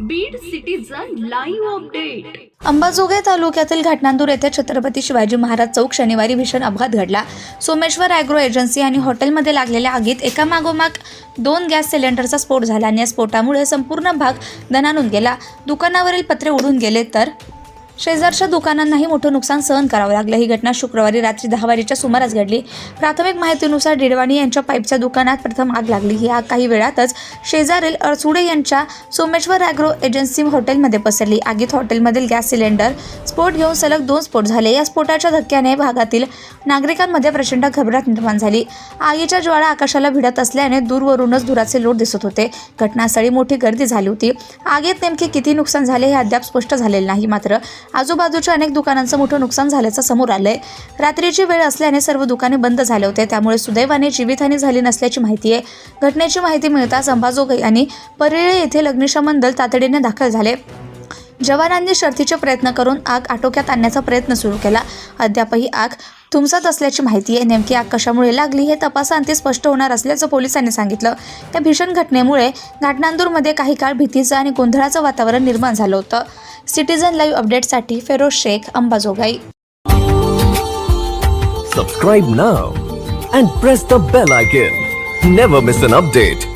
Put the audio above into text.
Beed citizen live update Ambajogai तालुक्यातील घाटनांदूर येथे छत्रपती शिवाजी महाराज चौक शनिवारी भीषण अपघात घडला. सोमेश्वर ॲग्रो एजन्सी आणि हॉटेलमध्ये लागलेल्या आगीत एकामागोमाग दोन गॅस सिलेंडरचा स्फोट झाला आणि या स्फोटामुळे संपूर्ण भाग दणानून गेला. दुकानावरील पत्रे उडून गेले तर शेजारच्या दुकानांनाही मोठं नुकसान सहन करावं लागलं. ही घटना शुक्रवारी रात्री दहा वाजेच्या सुमारास घडली. प्राथमिक माहितीनुसार डिडवाणी यांच्या पाईपच्या दुकानात प्रथम आग लागली. ही आग काही वेळातच शेजारील अरसुडे यांच्या सोमेश्वर ॲग्रो एजन्सी हॉटेलमध्ये पसरली. आगीत हॉटेलमधील गॅस सिलेंडर स्फोट घेऊन सलग दोन स्फोट झाले. या स्फोटाच्या धक्क्याने भागातील नागरिकांमध्ये प्रचंड घबराट निर्माण झाली. आगीच्या ज्वाळा आकाशाला भिडत असल्याने दूरवरूनच धुराचे लोट दिसत होते. घटनास्थळी मोठी गर्दी झाली होती. आगीत नेमके किती नुकसान झाले हे अद्याप स्पष्ट झालेले नाही. मात्र आजूबाजूच्या अनेक दुकानांचं मोठं नुकसान झाल्याचं समोर आलंय. रात्रीची वेळ असल्याने सर्व दुकाने बंद झाले होते. त्यामुळे सुदैवाने जीवितहानी झाली नसल्याची माहिती आहे. घटनेची माहिती मिळताच अंबाजोगाई आणि परिळे येथे अग्निशमन दल तातडीने दाखल झाले. जवानांनी शर्थीचे प्रयत्न करून आग आटोक्यात आणण्याचा प्रयत्न सुरू केला. अद्यापही आग तुमसत असल्याची माहिती आहे. नेमकी आग कशामुळे लागली हे तपासांती स्पष्ट होणार असल्याचं पोलिसांनी सांगितलं. या भीषण घटनेमुळे घाटनांदूरमध्ये काही काळ भीतीचं आणि गोंधळाचं वातावरण निर्माण झालं होतं. सिटीझन लाईव्ह अपडेटसाठी Feroz Shaikh Ambajogai. Subscribe now and press the bell icon never miss an update